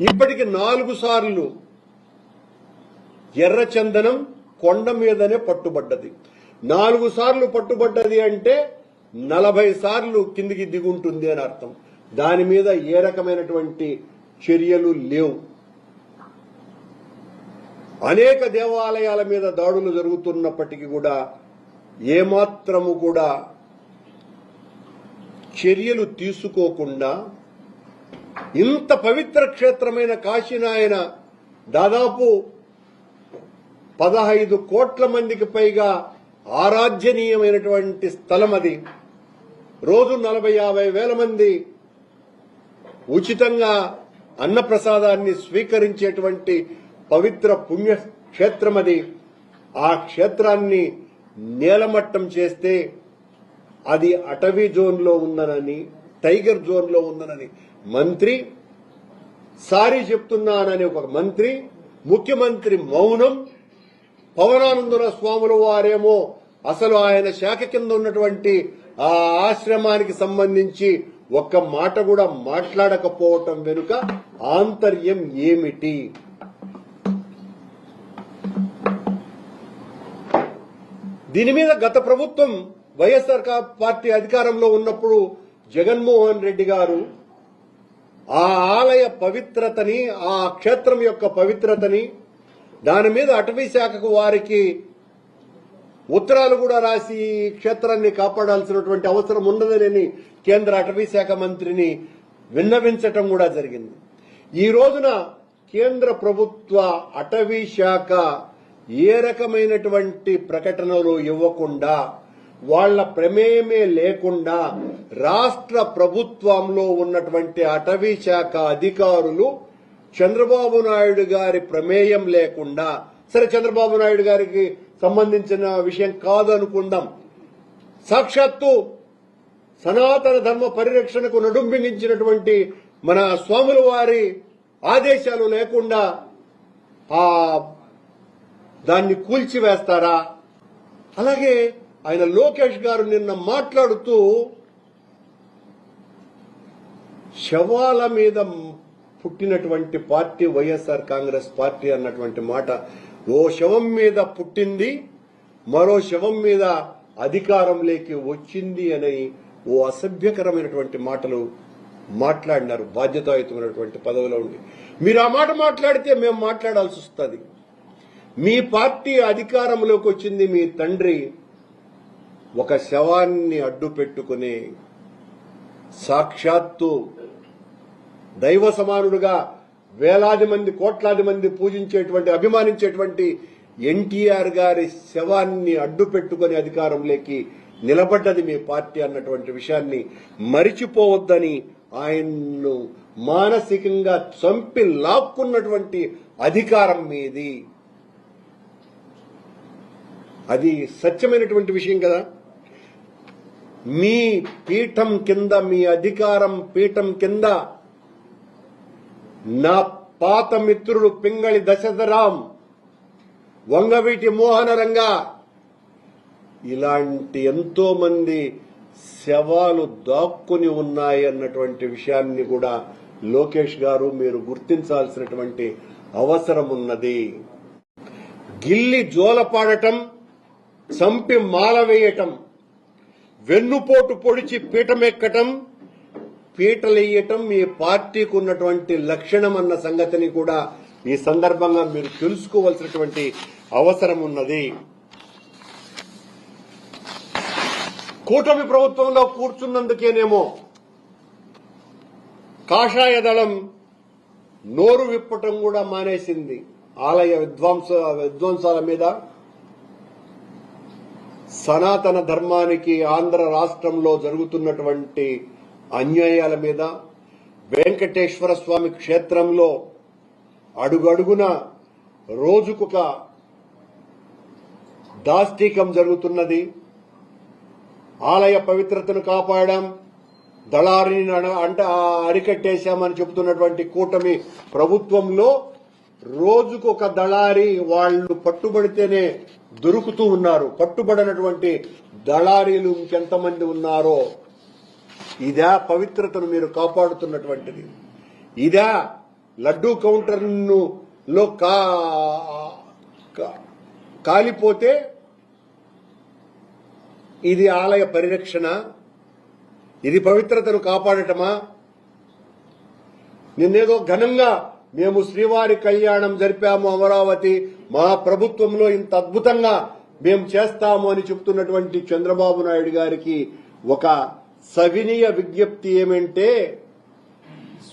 ఇప్పటికి నాలుగు సార్లు ఎర్రచందనం కొండ మీదనే పట్టుబడ్డది. నాలుగు సార్లు పట్టుబడ్డది అంటే నలభై సార్లు కిందికి దిగుంటుంది అని అర్థం. దాని మీద ఏ రకమైనటువంటి చర్యలు లేవు. అనేక దేవాలయాల మీద దాడులు జరుగుతున్నప్పటికీ కూడా ఏమాత్రము కూడా చర్యలు తీసుకోకుండా ఇంత పవిత్ర క్షేత్రమైన కాశీనాయన దాదాపు పదహైదు కోట్ల మందికి పైగా ఆరాధ్యనీయమైనటువంటి స్థలం అది. రోజు నలభై యాభై వేల మంది ఉచితంగా అన్నప్రసాదాన్ని స్వీకరించేటువంటి పవిత్ర పుణ్య క్షేత్రం అది. ఆ క్షేత్రాన్ని నేలమట్టం చేస్తే అది అటవీ జోన్లో ఉందనని టైగర్ జోన్లో ఉందనని మంత్రి సారీ చెప్తున్నానని ఒక మంత్రి ముఖ్యమంత్రి మౌనం పవనానందర స్వాముల వారేమో అసలు ఆయన శాఖ కింద ఉన్నటువంటి ఆ ఆశ్రమానికి సంబంధించి ఒక్క మాట కూడా మాట్లాడకపోవటం వెనుక ఆంతర్యం ఏమిటి? దీని మీద గత ప్రభుత్వం వైఎస్ఆర్ పార్టీ అధికారంలో ఉన్నప్పుడు జగన్మోహన్ రెడ్డి గారు ఆ ఆలయ పవిత్రతని ఆ క్షేత్రం యొక్క పవిత్రతని దాని మీద అటవీ శాఖకు వారికి ఉత్తరాలు కూడా రాసి ఈ క్షేత్రాన్ని కాపాడాల్సినటువంటి అవసరం ఉన్నదని కేంద్ర అటవీ శాఖ మంత్రిని విన్నవించటం కూడా జరిగింది. ఈ రోజున కేంద్ర ప్రభుత్వ అటవీ శాఖ ఏ రకమైనటువంటి ప్రకటనలు ఇవ్వకుండా వాళ్ళ ప్రమేయమే లేకుండా రాష్ట్ర ప్రభుత్వంలో ఉన్నటువంటి అటవీ శాఖ అధికారులు చంద్రబాబు నాయుడు గారి ప్రమేయం లేకుండా సరే చంద్రబాబు నాయుడు గారికి సంబంధించిన విషయం కాదనుకుందాం. సాక్షాత్తు సనాతన ధర్మ పరిరక్షణకు నడుంబించినటువంటి మన స్వాముల వారి ఆదేశాలు లేకుండా ఆ దాన్ని కూల్చివేస్తారా? అలాగే ఆయన లోకేష్ గారు నిన్న మాట్లాడుతూ శవాల మీద పుట్టినటువంటి పార్టీ వైఎస్ఆర్ కాంగ్రెస్ పార్టీ అన్నటువంటి మాట ఓ శవం మీద పుట్టింది మరో శవం మీద అధికారంలోకి వచ్చింది అని ఓ అసభ్యకరమైనటువంటి మాటలు మాట్లాడినారు బాధ్యతాయుతమైనటువంటి పదవిలో ఉండి. మీరు ఆ మాట మాట్లాడితే మేము మాట్లాడాల్సి వస్తుంది. మీ పార్టీ అధికారంలోకి వచ్చింది మీ తండ్రి ఒక శవాన్ని అడ్డు పెట్టుకుని సాక్షాత్తు దైవ సమానుడుగా వేలాది మంది కోట్లాది మంది పూజించేటువంటి అభిమానించేటువంటి ఎన్టీఆర్ గారి శవాన్ని అడ్డు పెట్టుకుని అధికారంలోకి నిలబడ్డది మీ పార్టీ అన్నటువంటి విషయాన్ని మరిచిపోవద్దని ఆయన్ను మానసికంగా చంపి లాక్కున్నటువంటి అధికారం మీది. అది సత్యమైనటువంటి విషయం కదా. మీ పీఠం కింద మీ అధికారం పీఠం కింద నా పాత మిత్రుడు పింగళి దశరథరాం వంగవీటి మోహనరంగా ఇలాంటి ఎంతో మంది శవాలు దాక్కుని ఉన్నాయి అన్నటువంటి విషయాన్ని కూడా లోకేష్ గారు మీరు గుర్తించాల్సినటువంటి అవసరం ఉన్నది. గిల్లి జోలపాడటం చంపి మాల వేయటం వెన్నుపోటు పొడిచి పీఠమెక్కటం పీటలెయ్యటం మీ పార్టీకి ఉన్నటువంటి లక్షణం అన్న సంగతిని కూడా ఈ సందర్భంగా మీరు తెలుసుకోవలసినటువంటి అవసరం ఉన్నది కూటమి ప్రభుత్వంలో కూర్చున్నందుకేనేమో కాషాయ దళం నోరు విప్పటం కూడా మానేసింది. ఆలయ విధ్వంస విధ్వంసాల మీద సనాతన ధర్మానికి ఆంధ్ర రాష్ట్రంలో జరుగుతున్నటువంటి అన్యాయాల మీద వెంకటేశ్వర స్వామి క్షేత్రంలో అడుగడుగున రోజుకొక దాష్టీకం జరుగుతున్నది. ఆలయ పవిత్రతను కాపాడాం. దళారిని అంటే అంట అరికట్టేశామని చెబుతున్నటువంటి కూటమి ప్రభుత్వంలో రోజుకు ఒక దళారి వాళ్ళు పట్టుబడితేనే దొరుకుతూ ఉన్నారు. పట్టుబడినటువంటి దళారీలు ఇంకెంతమంది ఉన్నారో ఇదా పవిత్రతను మీరు కాపాడుతున్నటువంటిది. ఇదా లడ్డూ కౌంటర్ను లో కా కాలిపోతే ఇది ఆలయ పరిరక్షణ ఇది పవిత్రతను కాపాడటమా? నిన్నేదో ఘనంగా మేము శ్రీవారి కళ్యాణం జరిపాము అమరావతి. మా ప్రభుత్వంలో ఇంత అద్భుతంగా మేము చేస్తాము అని చెప్తున్నటువంటి చంద్రబాబు నాయుడు గారికి ఒక సవినీయ విజ్ఞప్తి ఏమంటే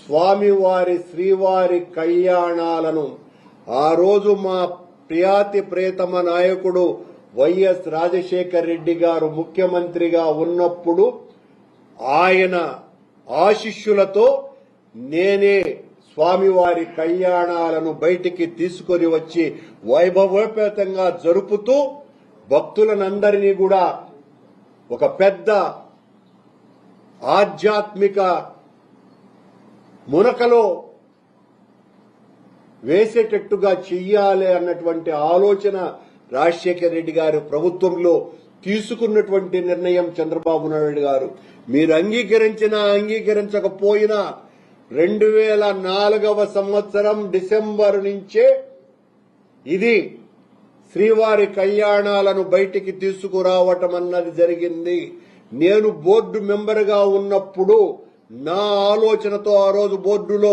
స్వామివారి శ్రీవారి కళ్యాణాలను ఆ రోజు మా ప్రియాతి ప్రేతమ నాయకుడు వైఎస్ రాజశేఖర్ రెడ్డి గారు ముఖ్యమంత్రిగా ఉన్నప్పుడు ఆయన ఆశిష్యులతో నేనే స్వామివారి కళ్యాణాలను బయటికి తీసుకొని వచ్చి వైభవోపేతంగా జరుపుతూ భక్తులనందరినీ కూడా ఒక పెద్ద ఆధ్యాత్మిక మునకలో వేసేటట్టుగా చెయ్యాలి అన్నటువంటి ఆలోచన రాజశేఖర రెడ్డి గారు ప్రభుత్వంలో తీసుకున్నటువంటి నిర్ణయం చంద్రబాబు నాయుడు గారు. మీరు అంగీకరించినా అంగీకరించకపోయినా రెండు వేల నాలుగవ సంవత్సరం డిసెంబర్ నుంచే ఇది శ్రీవారి కళ్యాణాలను బయటికి తీసుకురావటం అన్నది జరిగింది. నేను బోర్డు మెంబర్గా ఉన్నప్పుడు నా ఆలోచనతో ఆ రోజు బోర్డులో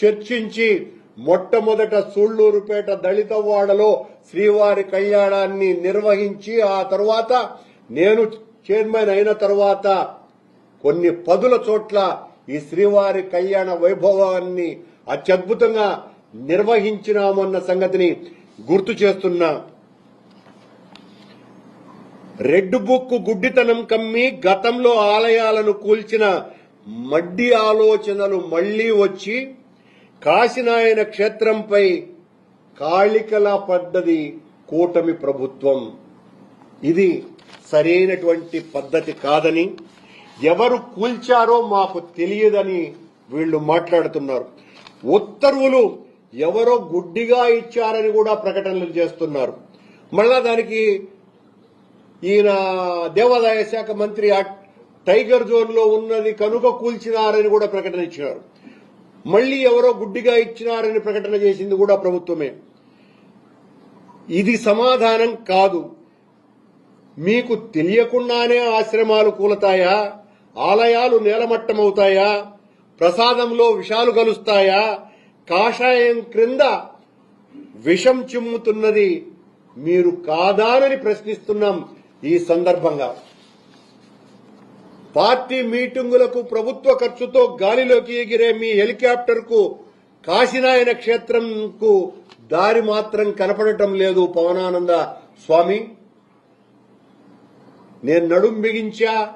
చర్చించి మొట్టమొదట సూళ్ళూరుపేట దళితవాడలో శ్రీవారి కళ్యాణాన్ని నిర్వహించి ఆ తర్వాత నేను చైర్మన్ అయిన తర్వాత కొన్ని పదుల చోట్ల ఈ శ్రీవారి కళ్యాణ వైభవాన్ని అత్యద్భుతంగా నిర్వహించినామన్న సంగతిని గుర్తు చేస్తున్నా. రెడ్ బుక్ గుడ్డితనం కమ్మి గతంలో ఆలయాలను కూల్చిన మడ్డి ఆలోచనలు మళ్ళీ వచ్చి కాశీనాయన క్షేత్రంపై కాళికలా పడ్డది కూటమి ప్రభుత్వం. ఇది సరైనటువంటి పద్ధతి కాదని ఎవరు కూల్చారో మాకు తెలియదని వీళ్ళు మాట్లాడుతున్నారు. ఉత్తర్వులు ఎవరో గుడ్డిగా ఇచ్చారని కూడా ప్రకటనలు చేస్తున్నారు. మళ్ళా దానికి ఈయన దేవాదాయ శాఖ మంత్రి టైగర్ జోన్లో ఉన్నది కనుక కూల్చినారని కూడా ప్రకటన ఇచ్చినారు. మళ్ళీ ఎవరో గుడ్డిగా ఇచ్చినారని ప్రకటన చేసింది కూడా ప్రభుత్వమే. ఇది సమాధానం కాదు. మీకు తెలియకుండానే ఆశ్రమాలు కూలతాయా? ఆలయాలు నేలమట్టమవుతాయా? ప్రసాదంలో విషాలు కలుస్తాయా? కాషాయం క్రింద విషం చిమ్ముతున్నది మీరు కాదానని ప్రశ్నిస్తున్నాం ఈ సందర్భంగా. పార్టీ మీటింగులకు ప్రభుత్వ ఖర్చుతో గాలిలోకి ఎగిరే మీ హెలికాప్టర్కు కాశీనాయన క్షేత్రంకు దారి మాత్రం కనపడటం లేదు పవనానంద స్వామి. నేను నడుం బిగించా